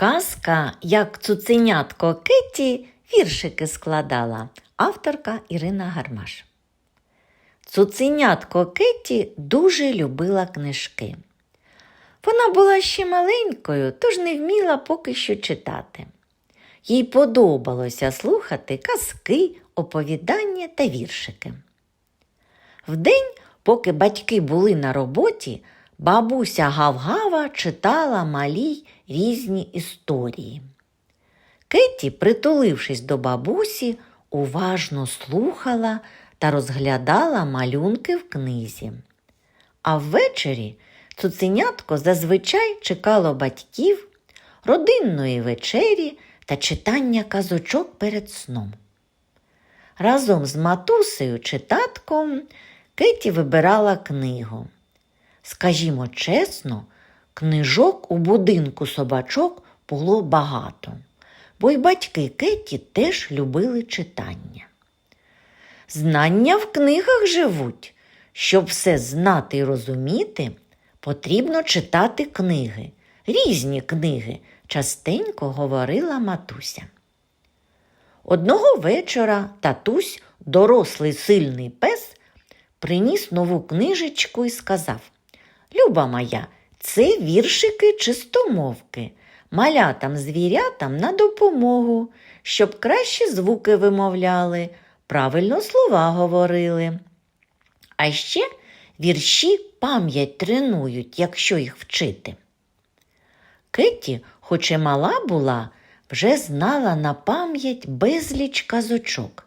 Казка, як цуценятко Кетті, віршики складала авторка Ірина Гармаш. Цуценятко Кетті дуже любила книжки. Вона була ще маленькою, тож не вміла поки що читати. Їй подобалося слухати казки, оповідання та віршики. Вдень, поки батьки були на роботі, бабуся Гавгава читала малій різні історії. Кетті, притулившись до бабусі, уважно слухала та розглядала малюнки в книзі. А ввечері цуценятко зазвичай чекало батьків, родинної вечері та читання казочок перед сном. Разом з матусею чи татком Кеті вибирала книгу. Скажімо чесно, книжок у будинку собачок було багато, бо й батьки Кеті теж любили читання. Знання в книгах живуть. Щоб все знати і розуміти, потрібно читати книги, різні книги, частенько говорила матуся. Одного вечора татусь, дорослий сильний пес, приніс нову книжечку і сказав Люба моя, це віршики чистомовки, малятам звірятам на допомогу, щоб кращі звуки вимовляли, правильно слова говорили. А ще вірші пам'ять тренують, якщо їх вчити. Кетті, хоч і мала була, вже знала на пам'ять безліч казочок.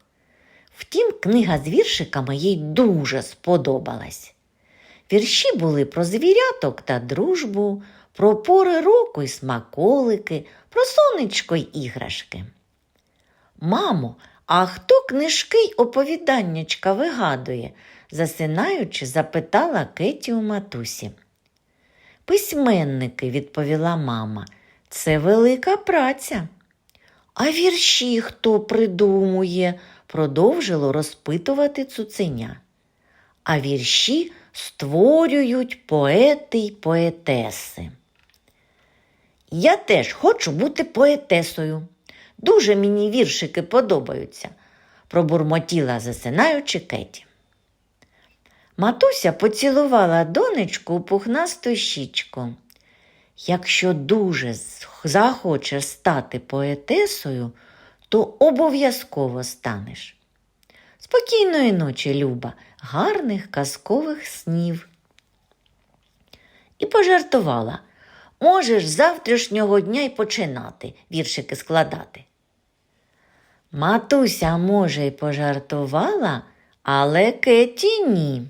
Втім, книга з віршиками їй дуже сподобалась. Вірші були про звіряток та дружбу, про пори року й смаколики, про сонечко й іграшки. Мамо, а хто книжки й оповіданнячка вигадує? засинаючи, запитала Кеті у матусі. Письменники, відповіла мама, це велика праця. А вірші хто придумує, продовжило розпитувати цуценя. А вірші створюють поети й поетеси. Я теж хочу бути поетесою. Дуже мені віршики подобаються, пробурмотіла засинаючи Кеті. Матуся поцілувала донечку у пухнасту щічку. Якщо дуже захочеш стати поетесою, то обов'язково станеш. Спокійної ночі, Люба, гарних казкових снів. І пожартувала. Можеш завтрашнього дня й починати віршики складати. Матуся, може, й пожартувала, але Кеті ні.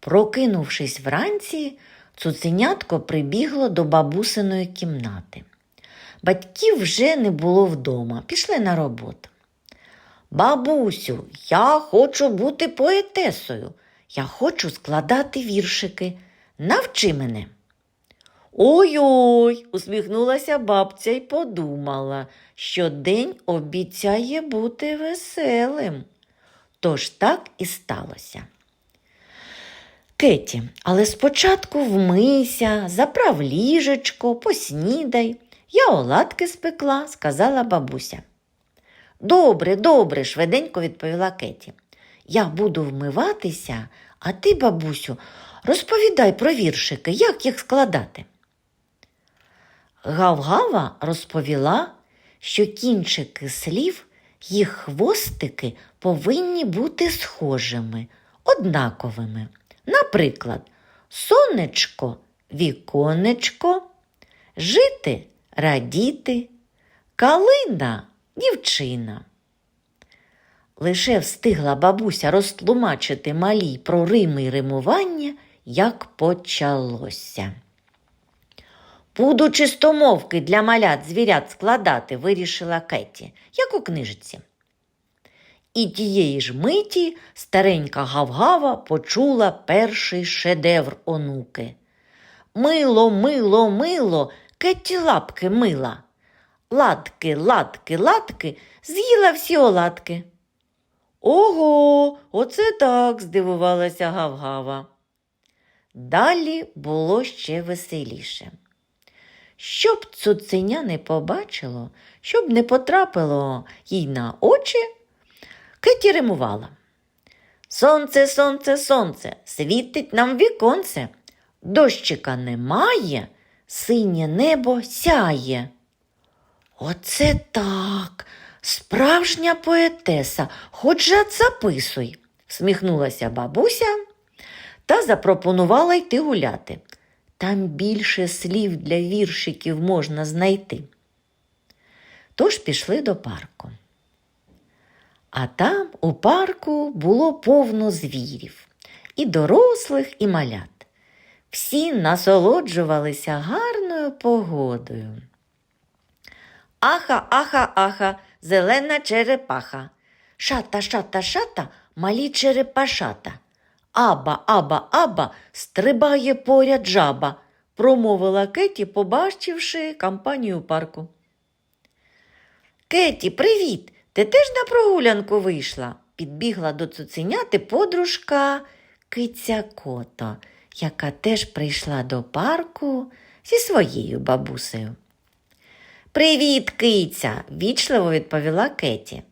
Прокинувшись вранці, цуценятко прибігло до бабусиної кімнати. Батьків вже не було вдома, пішли на роботу. Бабусю, я хочу бути поетесою. Я хочу складати віршики. Навчи мене. Ой-ой, усміхнулася бабця і подумала, що день обіцяє бути веселим. Тож так і сталося. Кеті, але спочатку вмийся, заправ ліжечко, поснідай. Я оладки спекла, сказала бабуся. Добре, добре, швиденько відповіла Кеті. Я буду вмиватися, а ти, бабусю, розповідай про віршики, як їх складати. Гавгава розповіла, що кінчики слів, їх хвостики повинні бути схожими, однаковими. Наприклад, сонечко, віконечко, жити, радіти, калина, дівчина. Лише встигла бабуся розтлумачити малій про рими й римування, як почалося. Буду чистомовки для малят звірят складати, вирішила Кеті, як у книжці. І тієї ж миті старенька Гавгава почула перший шедевр онуки. Мило, мило, мило, Кетті лапки мила. Ладки, ладки, ладки, з'їла всі оладки. Ого, оце так, здивувалася Гавгава. Далі було ще веселіше. щоб цуценя не побачило, щоб не потрапило їй на очі, Кеті римувала. Сонце, сонце, сонце, світить нам віконце. Дощика немає, синє небо сяє. Оце так, справжня поетеса, хоч же записуй, всміхнулася бабуся та запропонувала йти гуляти. Там більше слів для віршиків можна знайти. Тож пішли до парку. А там у парку було повно звірів, і дорослих, і малят. Всі насолоджувалися гарною погодою. Аха, аха, аха, зелена черепаха. Шата, шата, шата, малі черепашата. Аба, аба, аба, стрибає поряд жаба, промовила Кеті, побачивши компанію парку. Кеті, привіт! Ти теж на прогулянку вийшла? Підбігла до цуценяти подружка Киця Кото, яка теж прийшла до парку зі своєю бабусею. Привіт, киця, вічливо відповіла Кеті.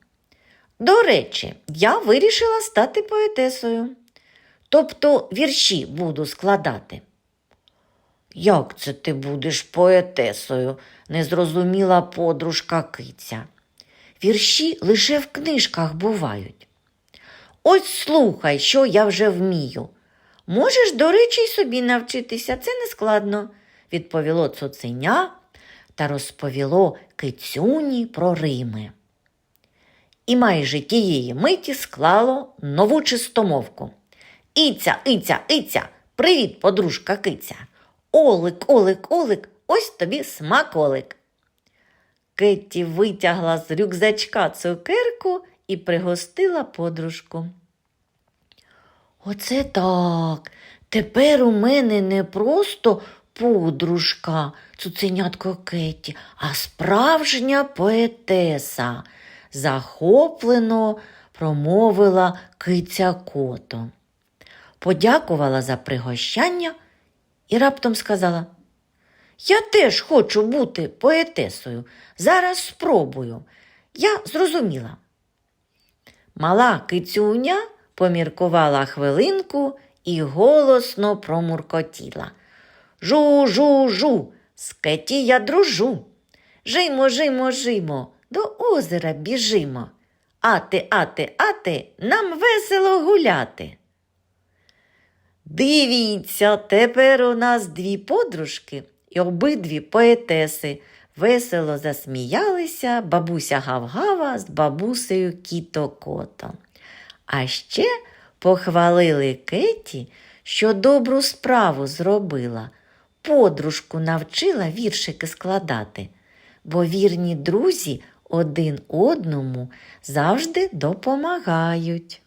До речі, я вирішила стати поетесою. Тобто вірші буду складати. Як це ти будеш поетесою? не зрозуміла подружка киця. Вірші лише в книжках бувають. Ось слухай, що я вже вмію. Можеш, до речі, й собі навчитися, це не складно, відповіло цуценя та розповіло кицюні про Рими. І майже тієї миті склало нову чистомовку. Іця, іця, іця, привіт, подружка киця. Олик, олик, олик, ось тобі смаколик. Кетті витягла з рюкзачка цукерку і пригостила подружку. Оце так. Тепер у мене не просто подружка, цуценятко Кетті, а справжня поетеса, захоплено промовила киця кото. Подякувала за пригощання і раптом сказала я теж хочу бути поетесою. Зараз спробую. Я зрозуміла. Мала кицюня поміркувала хвилинку і голосно промуркотіла. Жу, жу, жу, з Кеті я дружу. Жимо, жимо, жимо, до озера біжимо. Ати, ати, ати, нам весело гуляти. Дивіться, тепер у нас дві подружки і обидві поетеси. Весело засміялися бабуся Гавгава з бабусею Кіто Кото. А ще похвалили Кеті, що добру справу зробила. Подружку навчила віршики складати, бо вірні друзі один одному завжди допомагають.